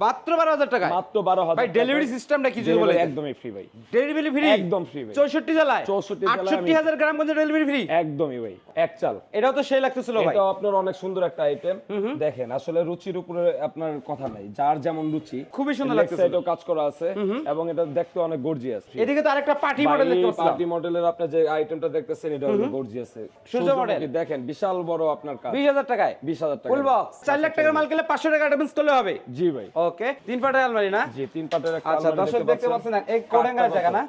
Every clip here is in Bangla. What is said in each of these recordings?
মাত্র বারো হাজার টাকা মাত্র বারো হাজার ভাই ডেলিভারি সিস্টেমটা কি বলে একদমই ফ্রি ভাই। ডেলিভারি ফ্রি একদম free ভাই। চৌষট্টি জেলায়? 64 জেলায় আমি- আটষট্টি হাজার গ্রাম গঞ্জে ডেলিভারি ফ্রি একদমই ভাই এক চাল। এটাও তো সেই লাগতেছিল ভাই। এটাও আপনার অনেক সুন্দর একটা আইটেম দেখেন আসলে রুচির উপরে আপনার কথা নাই যার যেমন রুচি খুবই সুন্দর Leg লাগতেছিল। কাজ করা আছে এবং এটা দেখতে অনেক গর্জিয়াস এদিকে তো আরেকটা পার্টি মডেল দেখতে পার্টি মডেলের আপনি যে আইটেমটা দেখতেছেন এটা হলো গর্জিয়াস model। দেখেন বিশাল বড় আপনার কাজ। বিশ হাজার টাকায়? বিশ হাজার টাকা ফুল বক্স চার লাখ টাকার মাল কিনলে পাঁচশো টাকা অ্যাডভান্স করলে হবে। জি ভাই। ওকে তিন পাটের আলমারি না? জি তিন পাটের আচ্ছা দর্শক দেখতে পাচ্ছেন। এই কোডেঙ্গার জায়গা না।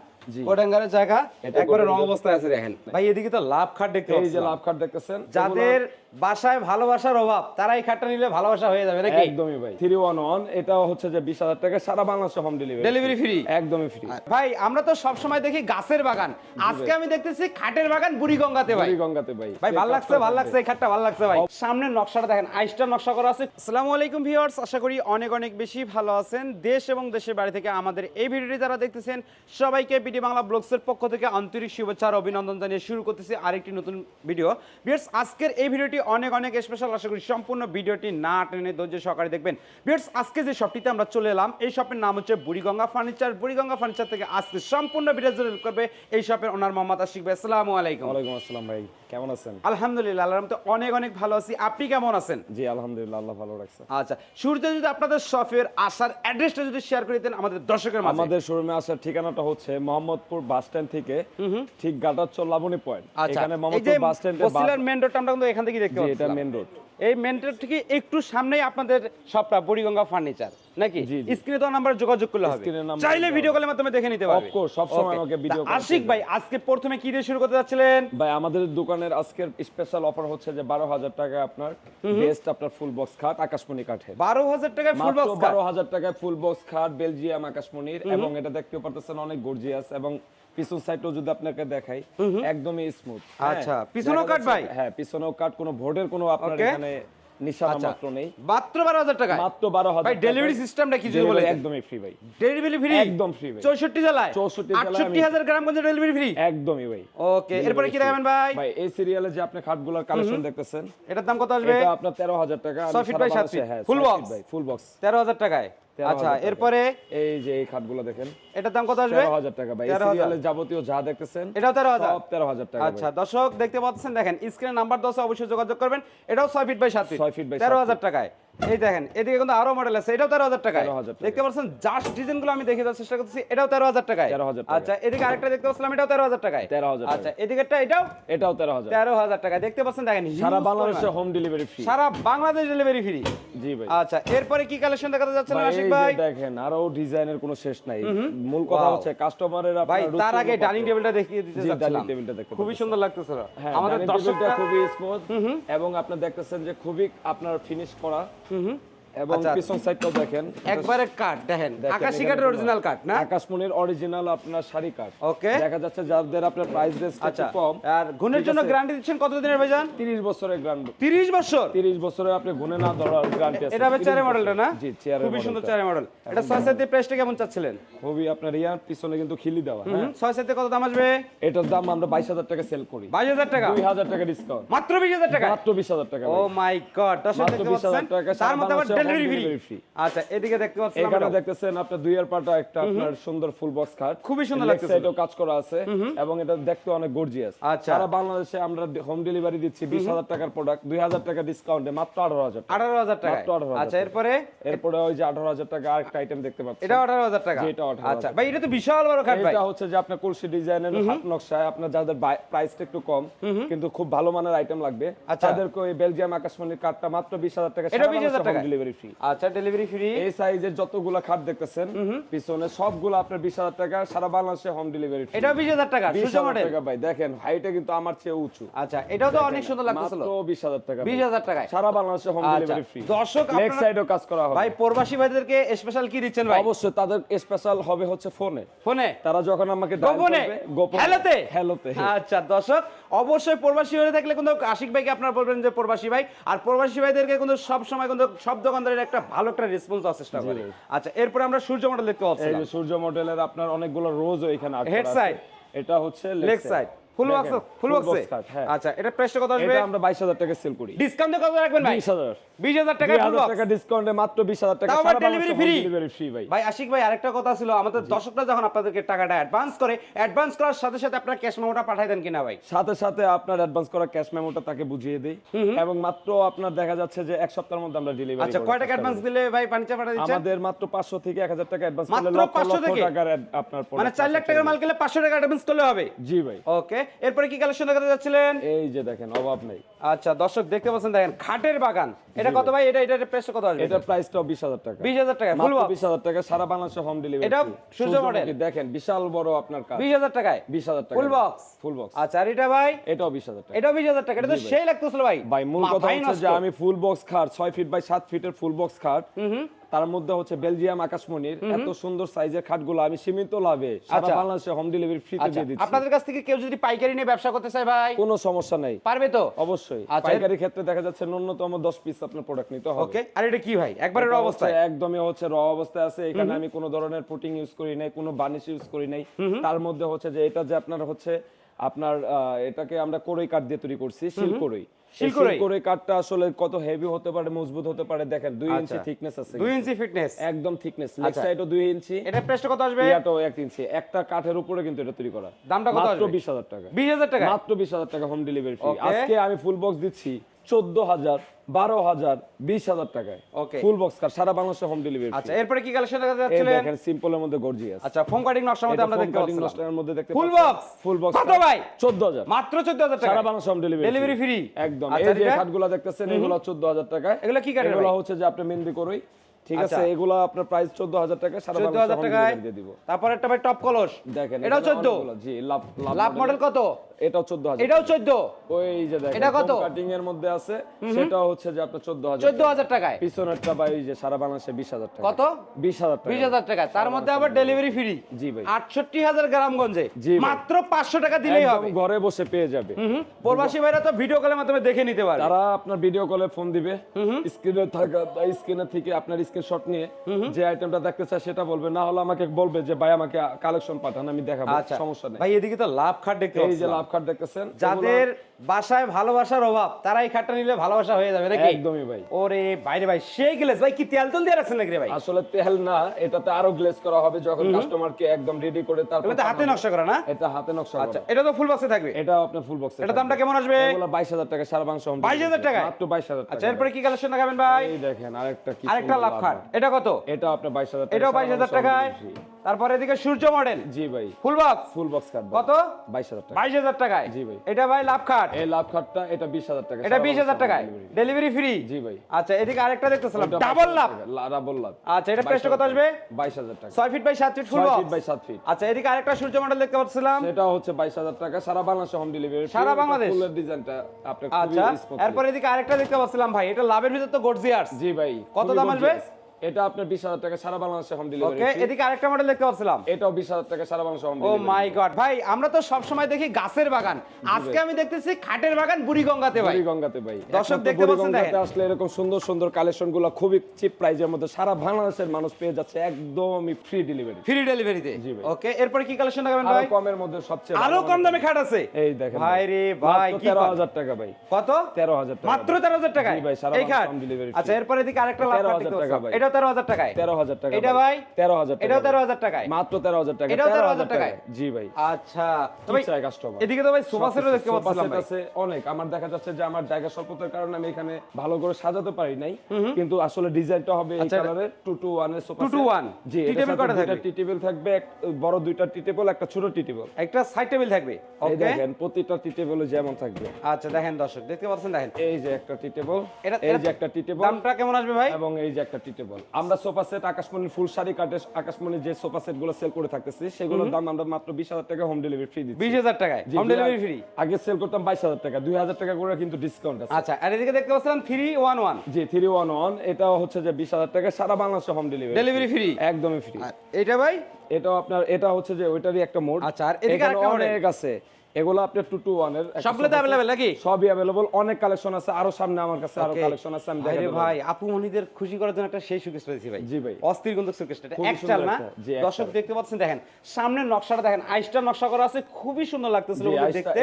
কোডেঙ্গারের জায়গা একবারে রং অবস্থায় আছে দেখেন। ভাই এদিকে তো লাভ খাট দেখতে এই যে লাভ কার্ড দেখতেছেন যাদের বাসায় ভালোবাসার অভাব তারা এই খাটটা নিলে ভালোবাসা হয়ে যাবে নাকি? একদমই ভাই। থ্রি ওয়ান ওয়ান এটাও হচ্ছে যে বিশ হাজার টাকা সারা বাংলাদেশে হোম ডেলিভারি ডেলিভারি ফ্রি একদমই ফ্রি ভাই আমরা তো সব সময় দেখি গাছের বাগান। আজকে আমি দেখতেছি খাটের বাগান বুড়িগঙ্গাতে ভাই। গঙ্গাতে ভাই। ভাই ভালো লাগছে ভালো লাগছে এই খাটটা ভালো লাগছে ভাই। সামনের নকশাটা দেখেন আইসটার নকশা করা আছে। আসসালামু আলাইকুম ভিউয়ার্স আশা করি অনেক অনেক বেশি ভালো আছেন। দেশ এবং দেশের বাড়ি থেকে আমাদের এই ভিডিওটি যারা দেখতেছেন সবাইকে বিডি বাংলা ব্লগসের পক্ষ থেকে আন্তরিক শুভেচ্ছা আর অভিনন্দন জানিয়ে শুরু করতেছি আরেকটি নতুন ভিডিও ভিউয়ার্স আজকের এই ভিডিওটি অনেক অনেক স্পেশাল আশা করি সম্পূর্ণ ভিডিওটি না টেনে ধৈর্য সহকারে দেখবেন। ভিউয়ার্স আজকে যে শপটিতে আমরা চলে এলাম এই শপের নাম হচ্ছে বুড়িগঙ্গা ফার্নিচার বুড়িগঙ্গা ফার্নিচার থেকে আজকে সম্পূর্ণ ভিডিও জুড়ে করবে এই শপের ওনার মোহাম্মদ আশিক ভাই। আসসালামু আলাইকুম। ওয়ালাইকুম আসসালাম ভাই কেমন আছেন? আলহামদুলিল্লাহ আল্লাহর রহমতে অনেক অনেক ভালো আছি। আপনি কেমন আছেন? জি আলহামদুলিল্লাহ আল্লাহ ভালো রাখছে। আচ্ছা শুরুতে যদি আপনাদের শপের আসার অ্যাড্রেসটা যদি শেয়ার করে দিতেন আমাদের দর্শকের মাঝে। আমাদের শোরুমে আসার ঠিকানাটা হচ্ছে মোহাম্মদপুর বাস স্ট্যান্ড থেকে ঠিক গাটারচর লাবণী পয়েন্ট আচ্ছা। এখানে মোহাম্মদপুর বাস স্ট্যান্ডে বসিলার মেন রোডটা আমরা কিন্তু এখান থেকে দেখতে পাচ্ছি এটা মেন রোড এই মেন রোড থেকে একটু সামনেই আপনাদের শপটা বুড়িগঙ্গা ফার্নিচার নাকি। স্ক্রিনে তো নাম্বার যোগাযোগ করলে হবে। চাইলে ভিডিও কলের মাধ্যমে দেখে নিতে পারবে। Course, সবসময় Okay. আমাকে তা আশিক ভাই আজকে প্রথমে কি দিয়ে শুরু করতে যাচ্ছিলেন? ভাই আমাদের দোকানের আজকের স্পেশাল অফার হচ্ছে যে বারো হাজার টাকা আপনার বেস্ট আপনার ফুল বক্স খাট আকাশমণি বারো হাজার টাকায় ফুল বক্স বারো হাজার টাকায় ফুল বক্স খাট বেলজিয়াম আকাশমণির। এবং এটা দেখতে পারতেছেন অনেক গর্জিয়াস এবং পিছন সাইডটাও যদি আপনাকে দেখাই একদমই স্মুথ আচ্ছা, পিছনেও কাঠ ভাই? হ্যাঁ পিছনেও কাট কোনো ভোটের কোনো আপনার. এখানে নিশানা আচ্ছা মাত্র নেই। মাত্র বারো হাজার মাত্র বারো হাজার ভাই ডেলিভারি সিস্টেমটা কি যদি বলে একদমই ফ্রি ভাই। ডেলিভারি ফ্রি একদম free ভাই। চৌষট্টি জেলায়? 64 জেলায় আমি- আটষট্টি হাজার গ্রাম গঞ্জে ডেলিভারি ফ্রি একদমই ভাই। ওকে এরপরে কি দেখাবেন ভাই? ভাই এই সিরিয়ালে যে আপনি খাটগুলোর কালেকশন দেখতেছেন এটার দাম কত আসবে? এটা আপনার তেরো হাজার টাকা আমি ছয় feet by feet. Full box তেরো হাজার টাকায়? আচ্ছা এরপরে? এই যে এই খাটগুলো দেখেন। এটার দাম কত আসবে? তেরো হাজার টাকা ভাই। 13,000 সিরিয়ালে যাবতীয় যা দেখতেছেন এটাও তেরো হাজার? সব তেরো হাজার টাকা আচ্ছা দর্শক দেখতে পাচ্ছেন দেখেন স্ক্রিনে নাম্বার দশ অবশ্যই যোগাযোগ করবেন। এটাও 6 ফিট বাই 7 ফিট ছয় feet by তেরো সাত হাজার টাকায়। এই দেখেন এদিকে কিন্তু আরও মডেল আছে এটাও তেরো হাজার টাকায়। 13,000 টাকা। দেখতে পাচ্ছেন জাস্ট ডিজাইনগুলো আমি দেখে দেওয়ার চেষ্টা করতেছি এটাও তেরো হাজার টাকায়। 13,000 টাকা। আচ্ছা এদিকে আরেকটা দেখতে পাচ্ছিলাম এটাও তেরো হাজার টাকায়। 13,000 টাকা। আচ্ছা এদিকেরটা এটাও এটাও তেরো হাজার। তেরো হাজার টাকায়। দেখতে পাচ্ছেন দেখেন সারা বাংলাদেশে হোম ডেলিভারি ফ্রি সারা বাংলাদেশ ডেলিভারি ফ্রি জি ভাই। আচ্ছা এরপরে কি কালেকশন দেখাতে যাচ্ছেন আশিক ভাই? দেখেন আরও ডিজাইনের কোনো শেষ নাই। মূল কথা হচ্ছে কাস্টমারের ভাই তার আগে ডাইনিং টেবিলটা দেখিয়ে দিতে চাচ্ছিলাম dining table দেখতে খুবই সুন্দর লাগতেছিল হ্যাঁ আমাদের দর্শকটা খুবই স্মুথ এবং আপনি দেখতেছেন যে খুবই আপনার ফিনিশ করা Mm-hmm. এবং আচ্ছা। পিছন সাইডটাও দেখেন। একবারে কাট দেখেন আকাশি কোনো- অরিজিনাল কাট না? আকাশমণির অরিজিনাল আপনার শাড়ি কাঠ ওকে দেখা যাচ্ছে যাদের আপনার প্রাইস রেঞ্জ আচ্ছা কম আর গুণের জন্য গ্যারান্টি দিচ্ছেন কতদিনের ভাইজান? 30 বছরের গ্রান্ড 30 বছর? 30 বছরের আপনি গুণে না ধরার গ্যারান্টি আছে। এটা হবে 30 চারের বছর। মডেলটা না? জি চেয়ারের খুবই সুন্দর। চারের মডেল এটা ছয় সাথে প্রাইসটা কেমন চাচ্ছিলেন? খুবই আপনার ইয়ার পিছনে কিন্তু খিলি দেওয়া হ্যাঁ। হুম, ছয় সাথে কত দাম আসবে? এটার দাম আমরা 22000 টাকা সেল করি। বাইশ হাজার টাকা? 2000 টাকা ডিসকাউন্ট মাত্র বিশ হাজার টাকা? মাত্র 20000 টাকা ও মাই গড দর্শক মাত্র দেখতে 20,000 পাচ্ছেন? টাকা, তার মধ্যে আবার delivery home free delivery free। আচ্ছা এদিকে দেখতে পাচ্ছেন এখানে দেখতেছেন আপনার দুইয়ের পাটা একটা আপনার সুন্দর ফুল বক্স খাট খুবই সুন্দর Leg লাগতেছে। কাজ করা আছে এবং এটা দেখতে অনেক গর্জিয়াস আচ্ছা। সারা বাংলাদেশে আমরা হোম ডেলিভারি দিচ্ছি 20000 টাকার প্রোডাক্ট 2000 টাকা ডিসকাউন্টে মাত্র 18000 টাকা। আঠারো হাজার টাকা আচ্ছা এরপরে? এরপরে ওই যে 18000 টাকা আরেকটা আইটেম দেখতে পাচ্ছেন। এটা আঠারো হাজার টাকা? এটা 18,000 আচ্ছা ভাই এটা তো বিশাল বড় কাঠ ভাই। এটা হচ্ছে যে আপনার কলসি ডিজাইনের হাত নকশায় আপনার যাদের প্রাইসটা একটু কম কিন্তু খুব ভালো মানের আইটেম লাগবে। আচ্ছা। তাদেরকে ওই বেলজিয়াম আকাশমণির কার্ডটা মাত্র 20000 টাকা এটা 20,000 টাকা? ডেলিভারি ফ্রি আচ্ছা ডেলিভারি ফ্রি এই সাইজের যতগুলা খাট দেখতেছেন পিছনে সবগুলো আপনার 20000 টাকা সারা বাংলাদেশে হোম ডেলিভারি এটা বিশ হাজার টাকা মডেল টাকা ভাই দেখেন হাইটে কিন্তু আমার চেয়ে উঁচু। আচ্ছা এটাও তো অনেক সুন্দর লাগতেছিল। মাত্র 20000 টাকা বিশ হাজার টাকায়। সারা বাংলাদেশে হোম ডেলিভারি ফ্রি দর্শক লেগ সাইডেও কাজ করা হবে। ভাই প্রবাসী ভাইদেরকে স্পেশাল কি দিচ্ছেন ভাই? অবশ্যই তাদের স্পেশাল হবে হচ্ছে ফোনে ফোনে তারা যখন আমাকে গোপনে? গোপনে। হ্যালোতে হ্যালোতে আচ্ছা দর্শক অবশ্যই প্রবাসী হয়ে থাকলে কিন্তু আশিক ভাইকে আপনারা বলবেন যে প্রবাসী ভাই। আর প্রবাসী ভাইদেরকে কিন্তু সব সময় কিন্তু সব দোকানদারের একটা ভালো একটা রেসপন্স দেওয়ার চেষ্টা করি। আচ্ছা এরপরে আমরা সূর্য মডেল দেখতে পাচ্ছি এই যে সূর্য মডেলের আপনার অনেকগুলো রোজ এখানে আছে। হেড সাইড এটা হচ্ছে leg side full box full বক্সে? box card। আচ্ছা এটা প্রাইসটা কত আসবে? এটা আমরা বাইশ হাজার টাকা সেল করি। ডিসকাউন্ট কত রাখবেন ভাই? বিশ হাজার। 20000 টাকা ফুল বক্স। টাকা ডিসকাউন্টে মাত্র বিশ হাজার টাকা সারা delivery free? ডেলিভারি ফ্রি ভাই। ভাই আশিক ভাই আরেকটা কথা ছিল। আমাদের দর্শকরা যখন আপনাদেরকে টাকাটা অ্যাডভান্স করে অ্যাডভান্স করার সাথে সাথে আপনার ক্যাশ মেমোটা পাঠাই দেন কিনা ভাই? সাথে সাথে আপনার অ্যাডভান্স করা ক্যাশ মেমোটা তাকে বুঝিয়ে দেই। এবং মাত্র আপনার দেখা যাচ্ছে যে এক সপ্তাহের মধ্যে আমরা ডেলিভারি আচ্ছা কয় টাকা অ্যাডভান্স দিলে ভাই পানিচা পাঠা দিচ্ছেন? আমাদের মাত্র পাঁচশো থেকে এক হাজার টাকা অ্যাডভান্স করলে লক্ষ লক্ষ থেকে? টাকার আপনার মানে 4 লাখ টাকার মাল কিনলে 500 টাকা অ্যাডভান্স করলে হবে? জি ভাই। ওকে এরপরে কি কালেকশন দেখাতে যাচ্ছিলেন? এই যে দেখেন অভাব নেই। আচ্ছা দর্শক দেখতে পাচ্ছেন দেখেন খাটের বাগান। এটা কত ভাই? এটা এটা প্রাইস কত আসবে? এটা বিশ হাজার টাকা। 20000 টাকা ফুল মাত্র বক্স বিশ হাজার টাকা সারা বাংলাদেশে হোম ডেলিভারি এটা সূর্য model? দেখেন বিশাল বড় আপনার কাজ। 20000 টাকায়? বিশ হাজার টাকা ফুল বক্স ফুল বক্স আচ্ছা আর এটা ভাই? এটাও বিশ হাজার টাকা। এটাও 20000 টাকা। এটা তো সেই লাগতেছিল ভাই। ভাই মূল কথা হচ্ছে যে আমি ফুল বক্স খাট ছয় ফিট বাই সাত ফিটের ফুল বক্স খাট। তার মধ্যে হচ্ছে বেলজিয়াম আকাশমণির এত সুন্দর সাইজের খাটগুলো আমি সীমিত লাভে সারা আচ্ছা। বাংলাদেশে হোম ডেলিভারি আচ্ছা। দিয়ে দিচ্ছি। আপনাদের কাছ থেকে কেউ যদি পাইকারি নিয়ে ব্যবসা করতে চায় ভাই? কোনো সমস্যা নাই। পারবে তো? অবশ্যই। আচ্ছা, পাইকারি ক্ষেত্রে দেখা যাচ্ছে ন্যূনতম দশ পিস আপনার প্রোডাক্ট নিতে হবে। ওকে। আর এটা কি ভাই? একবারে র অবস্থায়? একদমই হচ্ছে র অবস্থায় আছে। এখানে আমি কোনো ধরনের পুটিং ইউজ করি নাই কোনো বার্নিশ ইউজ করি নাই। তার মধ্যে হচ্ছে যে এটা যে আপনার হচ্ছে আপনার এটাকে আমরা কোরই কাঠ দিয়ে তৈরি করছি শিল কোরই। শিল কোরই? কোরই কাঠটা আসলে কত হেভি হতে পারে মজবুত হতে পারে দেখেন 2 ইঞ্চি আচ্ছা। থিকনেস আছে 2 ইঞ্চি ফিটনেস একদম থিকনেস লেগ। সাইডও 2 ইঞ্চি। এটা প্রেসটা কত আসবে? এটাও 1 ইঞ্চি। একটা কাঠের উপরে কিন্তু এটা তৈরি করা। দামটা কত আসবে? মাত্র 20000 টাকা। 20000 টাকা? মাত্র বিশ হাজার টাকা হোম ডেলিভারি ফ্রি আজকে আমি ফুল বক্স দিচ্ছি চোদ্দ হাজার বারো হাজার বিশ হাজার টাকায়. ফুল বক্স কার সারা বাংলাদেশে হোম ডেলিভারি আচ্ছা এরপরে কি কালেকশন দেখা যাচ্ছে? দেখেন সিম্পলের মধ্যে গর্জিয়াস আচ্ছা ফোন কাটিং নকশার মধ্যে আমরা দেখতে পাচ্ছি নকশার মধ্যে দেখতে ফুল বক্স ফুল বক্স কত ভাই? চোদ্দ হাজার। মাত্র 14000 টাকা সারা বাংলাদেশে হোম ডেলিভারি ডেলিভারি ফ্রি একদম। আচ্ছা, এই যে এটা? দেখতেছেন এগুলো চোদ্দ হাজার টাকায়। এগুলো কি কাঠের এগুলো হচ্ছে যে আপনি মেহেন্দি করই। ঠিক আচ্ছা। আছে এগুলো আপনার প্রাইস চোদ্দ হাজার টাকা সারা 14000 টাকায় দিয়ে দিব। তারপর একটা ভাই টপ কলস দেখেন এটাও 14 জি লাভ লাভ মডেল কত? এটাও চোদ্দ হাজার এটাও 14 ওই যে দেখেন এটা কত? কাটিং এর মধ্যে আছে সেটাও হচ্ছে যে আপনার চোদ্দ হাজার 14000 টাকায়? পিছনেরটা বাই যে সারা বাংলাদেশে বিশ হাজার টাকা। কত? বিশ হাজার টাকা। 20000 টাকা। তার মধ্যে আবার ডেলিভারি ফ্রি জি ভাই। 68000 গ্রামগঞ্জে। মাত্র 500 টাকা দিলেই হবে। ঘরে বসে পেয়ে যাবে। প্রবাসী ভাইরা তো ভিডিও কলের মাধ্যমে দেখে নিতে পারে তারা আপনার ভিডিও কলে ফোন দিবে। স্ক্রিনে থাকা স্ক্রিনে থেকে আপনার স্ক্রিনশট নিয়ে যে আইটেমটা দেখতে চায় সেটা বলবে। না হলে আমাকে বলবে যে ভাই আমাকে কালেকশন পাঠান আমি দেখাবো আচ্ছা। সমস্যা নেই। ভাই এদিকে তো লাভ খাট দেখতে এই যে লাভ কার্ড দেখতেছেন যাদের বাসায় ভালোবাসার অভাব তারা এই খাটটা নিলে ভালোবাসা হয়ে যাবে নাকি? একদমই ভাই। ওরে বাইরে ভাই সেই গেলেস ভাই কি তেল তেল দিয়ে রাখছেন নাকি ভাই? আসলে তেল না এটাতে আরও গ্লেজ করা হবে যখন কাস্টমারকে একদম রেডি করে তারপর তো হাতে নকশা করা না? এটা হাতে নকশা আচ্ছা এটা তো ফুল বক্সে থাকবে? এটা আপনার ফুল বক্স এটা দামটা কেমন আসবে? এগুলো 22000 টাকা সারা বাংলা 22,000 টাকায়? মাত্র 22000 টাকা আচ্ছা এরপরে কি কালেকশন দেখাবেন ভাই? এই দেখেন আরেকটা কি আরেকটা লাভ এটা কত? এটা আপনার বাইশ হাজার এটাও বাইশ হাজার টাকায়। তারপরে এদিকে সূর্য মডেল জি ভাই। Full box full box card কত? 22000 টাকা। বাইশ হাজার টাকায়? জি ভাই। এটা ভাই লাভ খাট এই লাভ কার্ডটা এটা 20000 টাকা। এটা সারা বিশ হাজার বাংলাদেশে টাকায়। ডেলিভারি ফ্রি জি ভাই। আচ্ছা এদিকে আরেকটা দেখতেছিলাম। ডাবল লাভ ডাবল লাভ আচ্ছা এটা প্রাইসটা কত আসবে? 22000 টাকা। ছয় ফিট বাই সাত feet full 6 feet by 7 feet আচ্ছা এদিকে আরেকটা সূর্য মডেল দেখতে পাচ্ছিলাম। সেটা হচ্ছে 22000 টাকা। সারা বাংলাদেশে হোম ডেলিভারি সারা বাংলাদেশ? ফুলের ডিজাইনটা আপনি আচ্ছা এরপর এদিকে আরেকটা দেখতে পাচ্ছিলাম ভাই। এটা লাভের ভিতর তো গর্জিয়াস জি ভাই কত দাম আসবে? এটা আপনার 20000 টাকা সারা বাংলাদেশে হোম ডেলিভারি ওকে এদিকে আরেকটা মডেল দেখতে পাচ্ছিলাম। এটাও 20000 টাকা সারা বাংলাদেশে হোম ও মাই গড ভাই আমরা তো সব সময় দেখি গাছের বাগান। আজকে আমি দেখতেছি খাটের বাগান বুড়িগঙ্গাতে ভাই। বুড়িগঙ্গাতে ভাই। দর্শক দেখতে পাচ্ছেন দেখেন। আসলে এরকম সুন্দর সুন্দর কালেকশনগুলো খুবই চিপ প্রাইজের মধ্যে সারা বাংলাদেশের মানুষ পেয়ে যাচ্ছে একদমই ফ্রি ডেলিভারি ফ্রি ডেলিভারিতে ওকে এরপরে কি কালেকশন দেখাবেন ভাই? কমের মধ্যে সবচেয়ে আরও ভালো কম দামে খাট আছে। এই দেখেন ভাই। রে ভাই কি তেরো কর- হাজার টাকা ভাই। কত? তেরো হাজার টাকা মাত্র তেরো হাজার টাকায়? জি ভাই, সারা বাংলাদেশ free। আচ্ছা এরপরে এদিকে আরেকটা লাভ খাট 13,000 দেখতে টাকা পাচ্ছিলাম। ভাই। এটাও তেরো হাজার টাকায়। তেরো হাজার টাকা এটা ভাই। তেরো হাজার এটাও তেরো হাজার টাকায়। মাত্র তেরো হাজার টাকা। এটাও 13,000 13,000 টাকায়? জি ভাই। আচ্ছা। তো কি ভাই চাই কাস্টমার এদিকে তো ভাই সোফা সেটও দেখতে পাচ্ছিলাম আছে অনেক। আমার দেখা যাচ্ছে যে আমার জায়গা স্বল্পতার কারণে আমি এখানে ভালো করে সাজাতে পারি নাই। কিন্তু আসলে ডিজাইনটা হবে এই আচ্ছা, কালারের টু টু ওয়ানের সোফা 2 to 1 জি টি টেবিল কটা থাকবে? টি টেবিল থাকবে বড় দুইটা টি টেবিল একটা ছোট টি টেবিল। একটা সাইড টেবিল থাকবে? ওকে দেখেন প্রতিটা টি টেবিলে যেমন থাকবে। আচ্ছা দেখেন দর্শক দেখতে পাচ্ছেন দেখেন। এই যে একটা টি টেবিল এটা- এই যে একটা টি টেবিল। দামটা কেমন আসবে ভাই? এবং এই যে একটা টি টেবিল। আমরা সোফা সেট আকাশমণি ফুল শাড়ি কাটে আকাশমণি যে সোফা সেটগুলো সেল করে থাকতেছি সেগুলোর দাম আমরা মাত্র বিশ হাজার টাকা হোম ডেলিভারি ফ্রি দিচ্ছি। বিশ হাজার টাকায়? হোম ডেলিভারি ফ্রি আগে সেল করতাম বাইশ হাজার টাকা দুই হাজার টাকা করে কিন্তু ডিসকাউন্ট আছে। আচ্ছা আর এদিকে দেখতে পাচ্ছিলাম থ্রি ওয়ান ওয়ান জি থ্রি ওয়ান ওয়ান এটাও হচ্ছে যে বিশ হাজার টাকা সারা বাংলাদেশে হোম ডেলিভারি ডেলিভারি ফ্রি একদমই ফ্রি এটা ভাই? এটা আপনার এটা হচ্ছে যে ওইটারই একটা মোড আচ্ছা, আর এদিকে আরেকটা? অনেক আছে। এগুলো আপনার টু টু ওয়ানের একটা সবগুলো তো সব নাকি? সবই অ্যাভেলেবল অনেক কালেকশন আছে আরও সামনে আমার কাছে আরও কালেকশন আছে আমি পারব। ভাই আপু মনিদের খুশি করার জন্য একটা সেই সুকেশ পেয়েছি ভাই। জি ভাই। অস্থির কিন্তু সুকেশটা এটা না? একটা, এক দর্শক দেখতে পাচ্ছেন দেখেন সামনের নকশাটা দেখেন আইসটার নকশা করা আছে খুবই সুন্দর লাগতেছিল দেখতে।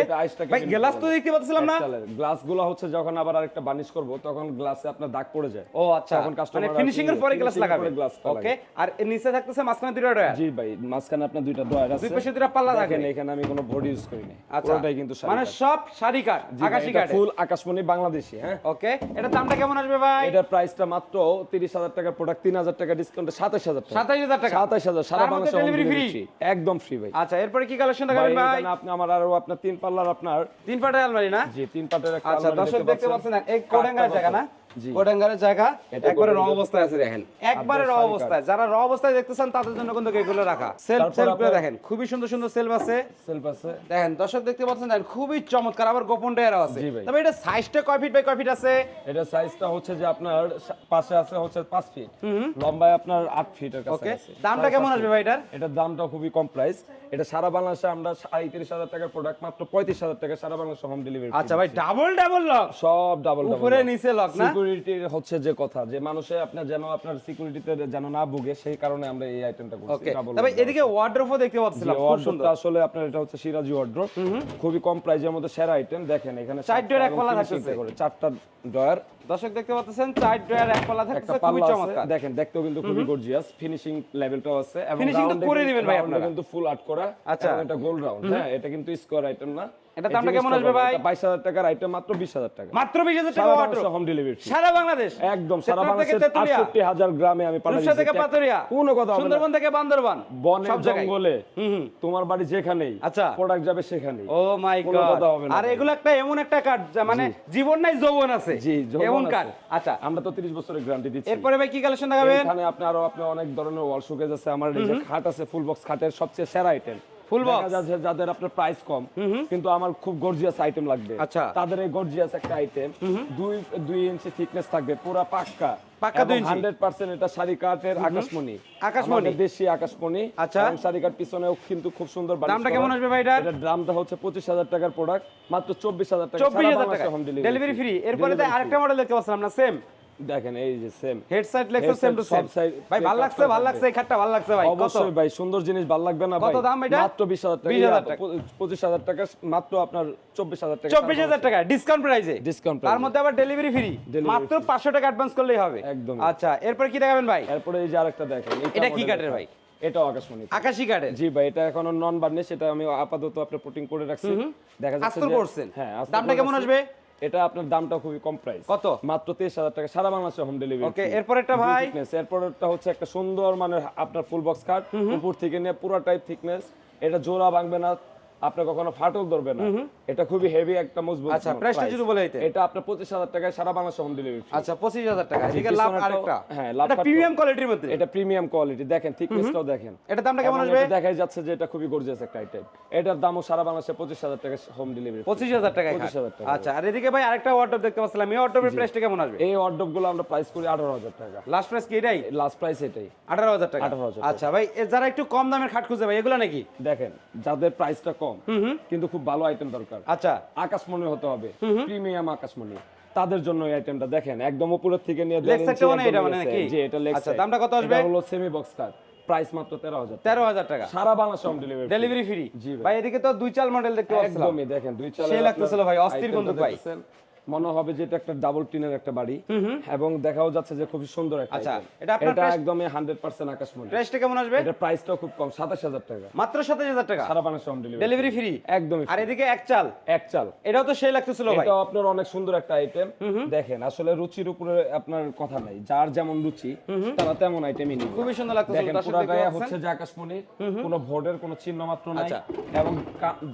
ভাই গ্লাস তো দেখতে পাচ্ছিলাম না? গ্লাসগুলো হচ্ছে যখন আবার আরেকটা বার্নিশ করব তখন গ্লাসে আপনার দাগ পড়ে যায়। ও আচ্ছা। তখন customer মানে ফিনিশিং এর পরে গ্লাস লাগাবে। glass ওকে আর নিচে থাকতেছে মাঝখানে দুটো ডয়ার জি ভাই মাঝখানে আপনার দুইটা ড্রয়ার আছে। দুই পাশে দুইটা পাল্লা থাকে। এখানে আমি কোনো বডি ইউজ করি না পুরোটাই কিন্তু মানে সব শাড়ি কাট আকাশি কাট ফুল আকাশমণি বাংলাদেশি হ্যাঁ? ওকে এটা দামটা কেমন আসবে ভাই? এটার প্রাইসটা মাত্র তিরিশ হাজার প্রোডাক্ট তিন হাজার টাকা ডিসকাউন্ট সাতাশ হাজার টাকা। সাতাইশ হাজার টাকা। সাতাশ হাজার সারা বাংলাদেশে ডেলিভারি ফ্রি একদম ফ্রি ভাই। আচ্ছা এরপরে কি কালেকশন দেখাবেন ভাই আপনি আমার আরও আপনার তিন পাল্লার আপনার তিন পাটের আলমারি না? জি তিন পাটের আচ্ছা দর্শক দেখতে পাচ্ছেন। এই কোডাঙ্গারের জায়গা না। কোডাঙ্গারের জায়গা একবারে র অবস্থায় আছে দেখেন। একবারে র অবস্থায়। যারা র অবস্থায় দেখতেছেন তাদের জন্য কিন্তু এগুলো রাখা। সেলফ সেলফ দেখেন খুবই সুন্দর সুন্দর সেলফ আছে। সেলফ আছে। দেখেন দর্শক দেখতে পাচ্ছেন দেখেন খুবই চমৎকার আবার গোপন ডেয়ারও আছে। তবে এটা সাইজটা কয় ফিট বাই কয় ফিট আছে? এটা সাইজটা হচ্ছে যে আপনার পাশে আছে হচ্ছে পাঁচ ফিট লম্বায় আপনার আট ফিটের কাছে আছে। দামটা কেমন আসবে ভাই এটার? এটার দামটা খুবই কম প্রাইস এটা সারা বাংলাদেশে আমরা সাঁত্রিশ হাজার টাকার প্রোডাক্ট মাত্র পঁয়ত্রিশ হাজার টাকা সারা বাংলাদেশে হোম ডেলিভারি আচ্ছা ভাই ডাবল ডাবল লক সব ডাবল উপরে নিচে লক না? সিকিউরিটির হচ্ছে যে কথা যে মানুষে আপনার যেন আপনার সিকিউরিটিতে যেন না ভুগে সেই কারণে আমরা এই আইটেমটা করছি ডাবল তবে এদিকে ওয়ার্ড্রোফও দেখতে পাচ্ছিলাম খুব সুন্দর। আসলে আপনার এটা হচ্ছে সিরাজি ওয়ার্ড্রোব খুবই কম প্রাইজের মধ্যে সেরা আইটেম দেখেন এখানে চার ডয়ার এক পাল্লা finishing চারটা ডয়ার দর্শক দেখতে পাচ্ছেন চার ড্রয়ার এক পাল্লা একটা খুবই চমৎকার। দেখেন দেখতেও কিন্তু খুবই গর্জিয়াস ফিনিশিং লেভেলটাও আছে এবং করে দিবেন ভাই আপনারা। কিন্তু ফুল আর্ট করা আচ্ছা। এটা গোল রাউন্ড হ্যাঁ এটা কিন্তু স্কোয়ার আইটেম না। এটা দামটা কেমন আসবে ভাই? বাইশ হাজার টাকার আইটেম মাত্র বিশ হাজার টাকা। মাত্র বিশ হাজার টাকা সারা ওয়ার্ড্রোব বাংলাদেশে হোম ডেলিভারি সারা বাংলাদেশ? একদম সারা চেতনা থেকে বাংলাদেশের তেতুলিয়া, আটষট্টি হাজার গ্রামে আমি রূপসা থেকে পাতুরিয়া কোনো কথা সুন্দরবন থেকে বান্দরবান? বনে জঙ্গলে তোমার বাড়ি যেখানেই আচ্ছা। প্রোডাক্ট যাবে সেখানেই। ও মাই গড আর এগুলো একটা এমন একটা কার্ড মানে জীবন নাই যৌবন আছে। জি, এমন কার্ড আচ্ছা। আমরা তো 30 বছরের গ্যারান্টি দিচ্ছি। এরপরে ভাই কি কালেকশন দেখাবেন? এখানে আপনি আরও আপনি অনেক ধরনের ওয়াল শোকেজ আছে। আমার এই যে খাট আছে ফুল বক্স খাটের সবচেয়ে সেরা আইটেম Full box? যাদের আপনার প্রাইস কম কিন্তু আমার খুব গর্জিয়াস আইটেম লাগবে। আচ্ছা। তাদের এই গর্জিয়াস একটা আইটেম দুই দুই ইঞ্চি থিকনেস থাকবে পুরো পাক্কা। পাক্কা দুই ইঞ্চি? হান্ড্রেড পার্সেন্ট এটা শাড়ি কাঠের আকাশমণি। আকাশমণি? দেশি আকাশমণি। আচ্ছা। শাড়ি কাঠ পিছনেও কিন্তু খুব সুন্দর দামটা কেমন আসবে ভাই এটার? এটার দামটা হচ্ছে পঁচিশ হাজার টাকার প্রোডাক্ট মাত্র চব্বিশ হাজার টাকা ডেলিভারি ফ্রি এরপরে আরেকটা মডেল দেখতে পাচ্ছিলাম না সেম দেখেন এই যে same head side Lexar same to same ভাই ভালো লাগছে ভালো লাগছে এই খাটটা ভালো লাগছে ভাই। অবশ্যই ভাই সুন্দর জিনিস ভালো লাগবে না ভাই। কত দাম এটা? মাত্র বিশ হাজার টাকা। 20,000 ইয়া, প- টাকা মাত্র আপনার চব্বিশ হাজার টাকা। চব্বিশ হাজার টাকা ডিসকাউন্ট প্রাইসে Discount তার মধ্যে আবার ডেলিভারি ফ্রি মাত্র পাঁচশো টাকা অ্যাডভান্স করলেই হবে। একদমই। আচ্ছা এরপর কি দেখাবেন ভাই? এরপরে এই যে আরেকটা দেখেন এটা কি একটা। ভাই? এটাও আকাশমণি আকাশি কাঠের। জি ভাই এটা এখনও নন বার্নিশ এটা আমি আপাতত আপনার পুটিং করে রাখছি। দেখা যাচ্ছে করছেন? হ্যাঁ দামটা কেমন আসবে? এটা আপনার দামটা খুবই কম প্রাইস কত? মাত্র তেইশ হাজার টাকা সারা বাংলাদেশে হোম ডেলিভারি ওকে এরপরেরটা ভাই? এরপরেরটা হচ্ছে একটা সুন্দর মানে আপনার ফুল বক্স কাট উপর থেকে নিয়ে পুরো টাইপ থিকনেস এটা জোড়া ভাঙবে না আপনার কখনো ফাটল ধরবে না। এটা খুবই হেভি একটা মজবুত আচ্ছা, price টা price। যদি বলে দিতেন। এটা আপনার পঁচিশ হাজার টাকায় সারা বাংলাদেশে হোম ডেলিভারি আচ্ছা পঁচিশ হাজার টাকা। এদিকে পিছনে লাভ আরেকটা। হ্যাঁ, লাভ এটা প্রিমিয়াম কোয়ালিটির মধ্যে। এটা প্রিমিয়াম কোয়ালিটি দেখেন থিকনেসটাও দেখেন। এটার দামটা কেমন আসবে? এটা দেখাই যাচ্ছে যে এটা খুবই গর্জিয়াস একটা আইটেম এটার দামও সারা বাংলাদেশে পঁচিশ হাজার টাকা হোম ডেলিভারি পঁচিশ হাজার টাকা 25,000 টাকা। আচ্ছা আর এদিকে ভাই আরেকটা ওয়ার্ডরোব দেখতে পাচ্ছিলাম। এই ওয়ার্ডরোবের প্রাইসটা কেমন আসবে? এই অর্ডবগুলো আমরা প্রাইস করি আঠারো হাজার টাকা। লাস্ট প্রাইস কি এটাই? লাস্ট প্রাইস এটাই। আঠারো হাজার টাকা। 18,000 আচ্ছা ভাই যারা একটু কম দামের খাট খুঁজে ভাই এগুলো নাকি? দেখেন যাদের প্রাইসটা কম কিন্তু খুব ভালো আইটেম দরকার। আচ্ছা। আকাশমণি হতে হবে প্রিমিয়াম আকাশমণি। তাদের জন্য এই আইটেমটা দেখেন একদম উপরের থেকে নিয়ে মানে এটা মানে নাকি? জি এটা লেগ আচ্ছা, দামটা কত আসবে? হলো সেমি বক্স কাট প্রাইস মাত্র তেরো হাজার তেরো হাজার টাকা। সারা Bangladesh home delivery delivery free জি ভাই। এদিকে তো দুই চাল মডেল দেখতে পাচ্ছিলাম। একদমই দেখেন দুই চাল সে লাগতেছিল ভাই, অস্থির বন্ধু ভাই। মনে হবে যে এটা একটা ডাবল টিনের একটা বাড়ি। এবং দেখাও যাচ্ছে যে খুব সুন্দর একটা আচ্ছা, এটা। আপনার এটা একদমই হান্ড্রেড পার্সেন্ট আকাশমণি। প্রাইসটা কেমন আসবে? এটা প্রাইসটাও খুব কম সাতাশ হাজার টাকা। মাত্র সাতাশ হাজার টাকা? সারা বাংলাদেশে হোম ডেলিভারি ডেলিভারি ফ্রি একদমই আর এদিকে এক চাল? এক চাল। এটাও তো সেই লাগতেছিল ভাই। এটাও আপনার অনেক সুন্দর একটা আইটেম দেখেন আসলে রুচির উপরে আপনার কথা নাই। যার যেমন রুচি তারা তেমন আইটেমই নিবে। খুবই সুন্দর লাগতেছিল দেখেন পুরো গায়ে হচ্ছে যে আকাশমণির কোনো ভোটের কোনো চিহ্ন মাত্র নাই। আচ্ছা। এবং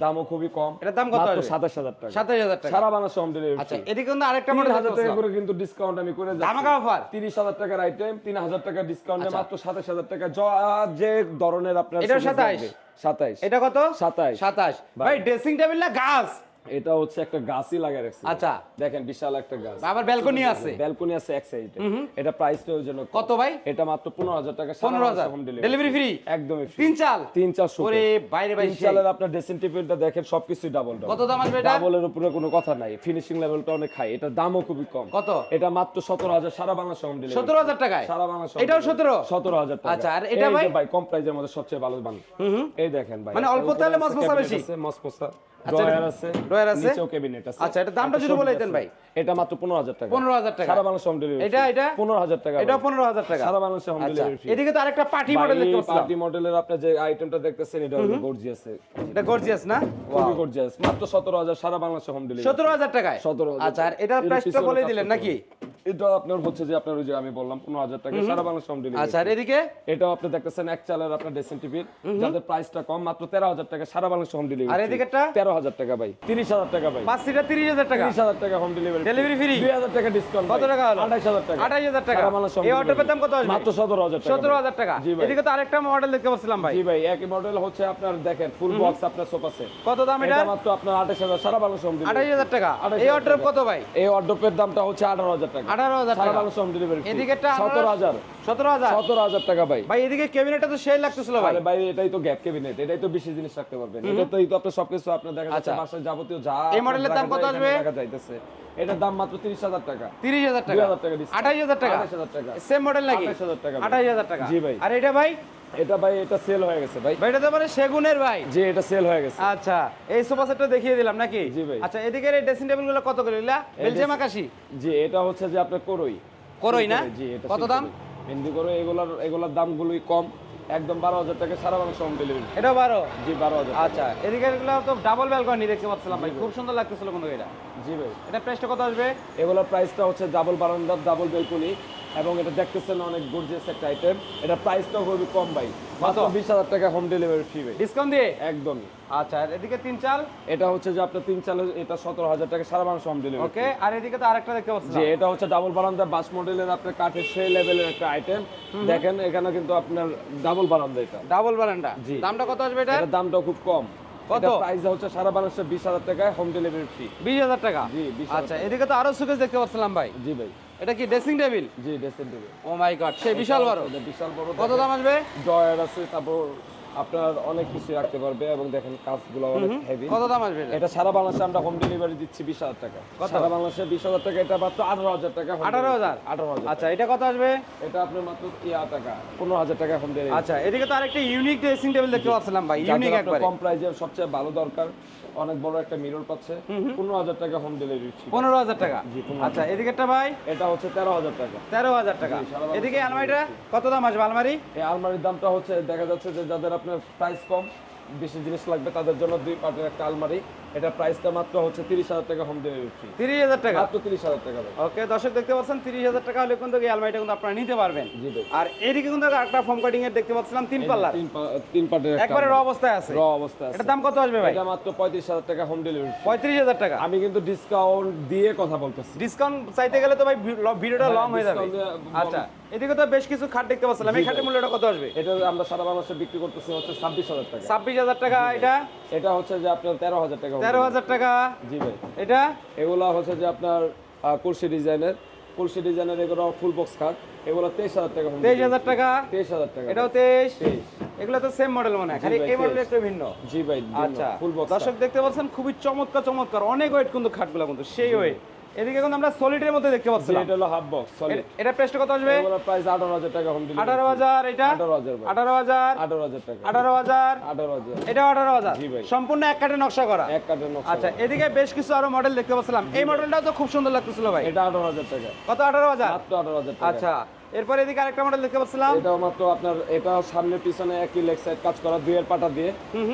দামও খুবই কম। এটার দাম কত মাত্র আসবে? সাতাশ হাজার টাকা। সাতাশ হাজার টাকা। সারা বাংলাদেশে হোম ডেলিভারি আচ্ছা এদিকে কিন্তু আরেকটা মডেল হাজার টাকা করে কিন্তু ডিসকাউন্ট আমি করে ধামাকা অফার তিরিশ হাজার টাকার আইটেম তিন হাজার টাকা ডিসকাউন্টে আচ্ছা। মাত্র সাতাশ হাজার টাকা। যা- যে ধরনের আপনার এটা 27 27? সাতাইশ এটা কত? সাতাইশ। সাতাশ। ভাই ড্রেসিং টেবিল না গাছ? এটা হচ্ছে একটা গাছই লাগাই রাখছি আচ্ছা। দেখেন বিশাল একটা গাছ। আবার ব্যালকনি আছে। ব্যালকনি আছে এক সাইডে এটা প্রাইসটা ওই জন্য কত ভাই? এটা মাত্র পনেরো হাজার টাকা। পনেরো হাজার। ডেলিভারি ফ্রি একদমই free। তিন চাল। তিন চার সুতো। ওরে বাইরে বাইরে তিন চালের আপনার ড্রেসিং টেবিলটা দেখেন সবকিছু ডাবল কত দাম আসবে এটা? ডাবলের উপরে কোনো কথা নাই। ফিনিশিং লেভেলটা অনেক হাই এটার দামও খুবই কম। কত? এটা মাত্র সতেরো হাজার। সারা বাংলা হোম ডেলিভারি সতেরো হাজার টাকায়? সারা বাংলা এটাও 17? সতেরো? হাজার টাকা। আচ্ছা, আর এটা ভাই? ভাই কম প্রাইজের মধ্যে সবচেয়ে ভালো বান এই দেখেন ভাই মানে অল্প তেলে আছে, মশমশা cabinet বেশি? আছে, মশমশা আচ্ছা, আচ্ছা, এটার দামটা যদি বলে দিতেন ভাই। এটা মাত্র পনেরো হাজার টাকা। পনেরো হাজার টাকা। সারা বাংলা হোম ডেলিভারি এটা এটা? পনেরো হাজার টাকা এটা পনেরো হাজার টাকা। সারা বাংলাদেশে হোম ডেলিভারি এদিকে তো আরেকটা পার্টি মডেল পার্টি মডেলের আপনি যে আইটেমটা দেখতেছেন এটা হলো গর্জিয়াস এটা গর্জিয়াস না? খুবই গর্জিয়াস মাত্র সতেরো হাজার সারা বাংলাদেশে হোম ডেলিভারি সতেরো হাজার টাকায়? 17,000 আচ্ছা আর এটার প্রাইসটা বলে দিলেন নাকি? এটা আপনার হচ্ছে যে আপনার ওই যে আমি বললাম পনেরো হাজার টাকা সারা বাংলাদেশে হোম ডেলিভারি আচ্ছা এদিকে? এটাও আপনি দেখতেছেন এক চালের আপনার ড্রেসিং টেবিল যাদের প্রাইসটা কম মাত্র তেরো হাজার টাকা সারা বাংলাদেশে হোম ডেলিভারি আর এদিকেরটা? তেরো হাজার টাকা ভাই। তিরিশ হাজার টাকা ভাই। পাঁচ সিটার তিরিশ হাজার টাকা। তিরিশ হাজার টাকা হোম ডেলিভারি Delivery free? দুই হাজার টাকা ডিসকাউন্ট কত টাকা হলো? আঠাইশ হাজার টাকা। আঠাইশ হাজার টাকা। সারা এই। অটোপের দাম কত আসবে? মাত্র সতেরো হাজার টাকা সতেরো হাজার টাকা। জি ভাই। এদিকে তো আরেকটা মডেল দেখতে পাচ্ছিলাম ভাই। জি ভাই একই মডেল হচ্ছে আপনার দেখেন ফুল বক্স আপনার সোফা সেট কত দাম এটা? মাত্র আপনার আঠাশ হাজার সারা বাংলাদেশে হোম আঠাইশ হাজার টাকা। 28,000 এই টাকা। কত ভাই? এই অর্ডপের দামটা হচ্ছে আঠারো হাজার টাকা। আঠারো হাজার সারা টাকা। বাংলাদেশে হোম ডেলিভারি এদিকেরটা সতেরো হাজার। সতেরো হাজার? সতেরো হাজার টাকা ভাই। ভাই এদিকে ক্যাবিনেটটা তো সেই লাগতেছিল ভাই। ভাই এটাই তো গ্যাপ ক্যাবিনেট এটাই তো বেশি জিনিস রাখতে পারবেন। এটা তো এই তো আপনার সবকিছু আপনার দেখা যাচ্ছে আচ্ছা। যাবতীয় যা এই মডেলের দাম কত আসবে? দেখা যাইতেছে। এটার দাম মাত্র তিরিশ হাজার টাকা। তিরিশ হাজার দুই টাকা হাজার টাকা discount। আঠাইশ হাজার টাকা? আঠাইশ হাজার টাকা। সেম মডেল নাকি? আঠাইশ হাজার টাকা ভাই। আঠাইশ হাজার টাকা। জি ভাই। আর এটা ভাই? এটা ভাই এটা সেল হয়ে গেছে ভাই। ভাই এটা তো মানে সেগুনের ভাই। যে এটা সেল হয়ে গেছে। আচ্ছা এই সোফা সেটটা দেখিয়ে দিলাম নাকি? জি ভাই। আচ্ছা এদিকের এই ড্রেসিং টেবিলগুলো কত করে বেলজিয়াম আকাশি? জি এটা হচ্ছে যে আপনার করই। করই না? জি এটা কত দাম? হিন্দি করো এগুলার এগুলার দামগুলোই কম। একদম বারো হাজার টাকা সারা বাংলা হোম ডেলিভারি এটা বারো? জি বারো হাজার আচ্ছা এদিকে এগুলো তো ডাবল ব্যালকনি দেখতে পাচ্ছিলাম ভাই খুব সুন্দর লাগতেছিল কিন্তু এটা। জি ভাই। এটা প্রাইসটা কত আসবে? এগুলোর প্রাইসটা হচ্ছে ডাবল বারান্দার ডাবল বেলকনি এবং এটা দেখতেছেন অনেক গর্জিয়াস একটা আইটেম এটা প্রাইসটাও খুবই কম ভাই। মাত্র বিশ হাজার টাকা হোম ডেলিভারি ফ্রি ভাই। ডিসকাউন্ট দিয়ে? একদমই আচ্ছা আর এদিকে তিন চাল? এটা হচ্ছে যে আপনার তিন চালের এটা সতেরো হাজার টাকা সারা মানুষ হোম ডেলিভারি ওকে আর এদিকে তো আরেকটা দেখতে যে এটা হচ্ছে ডাবল বারান্দা বাস মডেলের আপনার কাঠের সেই লেভেলের একটা আইটেম দেখেন এখানে কিন্তু আপনার ডাবল বারান্দা এটা। ডাবল বারান্দা? জি। দামটা কত আসবে এটা দামটাও খুব কম। কত? এটা প্রাইস হচ্ছে সারা বাংলাদেশে বিশ হাজার টাকায় হোম ডেলিভারি ফ্রি বিশ হাজার টাকা? জি, আচ্ছা এদিকে তো আরও সুকেস দেখতে পাচ্ছিলাম ভাই। জি ভাই। এটা কি ড্রেসিং টেবিল জি ডেসেন্ট ও মাই গড সেই বিশাল বড়। বিশাল বড় কত দাম আসবে? ডয়ার আছে তারপর আপনার অনেক কিছু রাখতে পারবে এবং দেখেন কাজগুলো অনেক হেভি কত দাম আসবে এটা? সারা বাংলাদেশে আমরা হোম ডেলিভারি দিচ্ছি বিশ হাজার টাকা। সারা বাংলাদেশে বিশ হাজার টাকা এটা মাত্র আঠারো হাজার টাকা আঠারো। হাজার? আঠারো হাজার আচ্ছা এটা কত আসবে? এটা আপনার মাত্র ইয়া টাকা পনেরো হাজার টাকা হোম ডেলিভারি আচ্ছা এদিকে তো আরেকটা ইউনিক ড্রেসিং টেবিল দেখতে পাচ্ছিলাম ভাই ইউনিক একবারে। কম প্রাইজে সবচেয়ে ভালো দরকার। অনেক বড় একটা মিরর পাচ্ছে। পনেরো হাজার টাকা হোম ডেলিভারি পনেরো হাজার টাকা? জি, 15,000 আচ্ছা এদিকেরটা ভাই? এটা হচ্ছে তেরো হাজার টাকা। তেরো হাজার টাকা। এদিকে আলমারিটা কত দাম আসবে আলমারি? এই আলমারির দামটা হচ্ছে দেখা যাচ্ছে যে যাদের আপনার প্রাইস কম বেশি জিনিস লাগবে তাদের জন্য দুই পার্টের একটা আলমারি। এটা প্রাইসটা মাত্র হচ্ছে তিরিশ হাজার টাকা হোম ডেলিভারি ফ্রি তিরিশ হাজার টাকা? মাত্র তিরিশ হাজার টাকা ওকে দর্শক দেখতে পাচ্ছেন তিরিশ হাজার টাকা হলে কিন্তু এই আলমারিটা কিন্তু আপনারা নিতে পারবেন। জি আর এদিকে কিন্তু একটা ফর্ম কাটিং এর দেখতে পাচ্ছিলাম তিন পাল্লার। তিন পা- তিন পার্টের একটা একবারে র অবস্থায় আছে। র অবস্থা আছে। এটার দাম কত আসবে ভাই? এটা মাত্র পঁয়ত্রিশ হাজার টাকা হোম ডেলিভারি পঁয়ত্রিশ হাজার টাকা। আমি কিন্তু ডিসকাউন্ট দিয়ে কথা বলতেছি। ডিসকাউন্ট চাইতে গেলে তো ভাই ভি- ল- ভিডিওটা হ্যাঁ, লং হয়ে যাবে। আচ্ছা এদিকে তো বেশ কিছু খাট দেখতে পাচ্ছিলাম। এই খাটের মূল্যটা কত আসবে? এটা আমরা সারা বাংলাদেশে বিক্রি করতেছি হচ্ছে ছাব্বিশ হাজার টাকা। ছাব্বিশ হাজার টাকা এটা? এটা হচ্ছে যে আপনার তেরো হাজার টাকা তেরো হাজার টাকা। জি ভাই। এটা? এগুলো হচ্ছে যে আপনার কুলসি ডিজাইনের। কুলসি ডিজাইনের এগুলো ফুল বক্স খাট এগুলো তেইশ হাজার টাকা তেইশ। হাজার টাকা? তেইশ হাজার টাকা। এটাও তেইশ? এগুলা এগুলো তো সেম মডেল মনে হয় খালি এই মডেল একটু ভিন্ন। জি ভাই আচ্ছা। ফুল বক্স দর্শক দেখতে পাচ্ছেন খুবই চমৎকার চমৎকার। অনেক ওয়েট কিন্তু খাটগুলো কিন্তু সেই ওয়েট এদিকে কিন্তু আমরা সলিডের মধ্যে দেখতে পাচ্ছি এটা হলো হাফ বক্স সলিড এটা প্রাইসটা কত আসবে? এগুলো প্রাইস আঠারো হাজার টাকা হোম ডেলিভারি আঠারো হাজার এটা? আঠারো হাজার ভাই। আঠারো হাজার? আঠারো হাজার টাকা। আঠারো হাজার? আঠারো হাজার। এটা আঠারো হাজার? জি ভাই। সম্পূর্ণ এক কাটে নকশা করা? এক কাটে নকশা আচ্ছা এদিকে বেশ কিছু আরও মডেল দেখতে পাচ্ছিলাম। এই মডেলটাও তো খুব সুন্দর লাগতেছিল ভাই। এটা আঠারো হাজার টাকা। কত আঠারো হাজার? মাত্র আঠারো হাজার টাকা। আচ্ছা এরপর এদিকে আরেকটা মডেল দেখতে পাচ্ছিলাম। এটাও মাত্র আপনার এটা সামনে পিছনে একই লেগ সাইড কাজ করা দুইয়ের পাটা দিয়ে।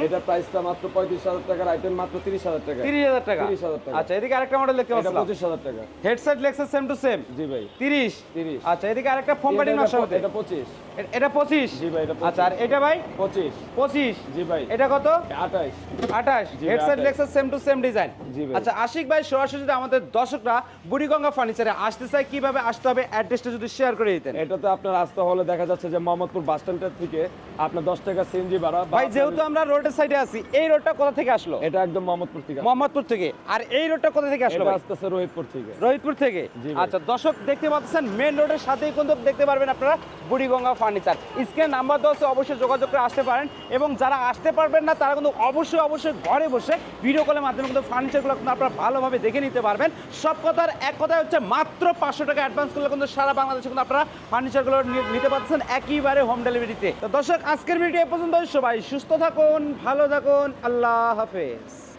এটা প্রাইসটা মাত্র পঁয়ত্রিশ হাজার টাকার আইটেম মাত্র তিরিশ হাজার টাকা। তিরিশ হাজার টাকা? 30,000 টাকা। আচ্ছা এদিকে আরেকটা মডেল দেখতে এটা পাচ্ছিলাম। পঁচিশ হাজার টাকা। Headset Lexus same to same জি ভাই। তিরিশ? তিরিশ। আচ্ছা এদিকে আরেকটা ফোম এটা- নকশা হতে এটা পঁচিশ। এ- এটা পঁচিশ? জি ভাই এটা আচ্ছা আর এটা ভাই? পঁচিশ। পঁচিশ? জি ভাই। এটা কত? আঠাইশ। আঠাশ জি ভাই, headset 28 Lexus same to same design জি ভাই। আচ্ছা আশিক ভাই সরাসরি যদি আমাদের দর্শকরা বুড়িগঙ্গা ফার্নিচারে আসতে চায় কীভাবে আসতে হবে? অ্যাড্রেসটা যদি শেয়ার করে দিতেন। চাইতেন এটাতে আপনার আসতে হলে দেখা যাচ্ছে যে মোহাম্মদপুর বাস স্ট্যান্ডের থেকে আপনার দশ টাকা সিএনজি ভাড়া ভাই যেহেতু আমরা রোডের সাইডে আছি এই রোডটা কোথা থেকে আসলো? এটা একদম মোহাম্মদপুর থেকে মোহাম্মদপুর থেকে। আর এই রোডটা কোথা থেকে আসলো আসতেছে রোহিতপুর থেকে। রোহিতপুর থেকে? আচ্ছা দর্শক দেখতে পাচ্ছেন মেন রোডের সাথেই কিন্তু দেখতে পারবেন আপনারা বুড়িগঙ্গা ফার্নিচার স্ক্রিনে নাম্বার আছে অবশ্যই যোগাযোগ করে আসতে পারেন। এবং যারা আসতে পারবেন না তারা কিন্তু অবশ্যই অবশ্যই ঘরে বসে ভিডিও কলের মাধ্যমে কিন্তু ফার্নিচারগুলো কিন্তু আপনারা ভালোভাবে দেখে নিতে পারবেন। সব কথার এক কথা হচ্ছে মাত্র পাঁচশো টাকা অ্যাডভান্স করলে কিন্তু সারা বাংলাদেশে কিন্তু আপনারা ফার্নিচারগুলো নিতে পারছেন একইবারে হোম ডেলিভারিতে তো। দর্শক, আজকের ভিডিও পর্যন্ত সবাই সুস্থ থাকুন, ভালো থাকুন। আল্লাহ হাফেজ।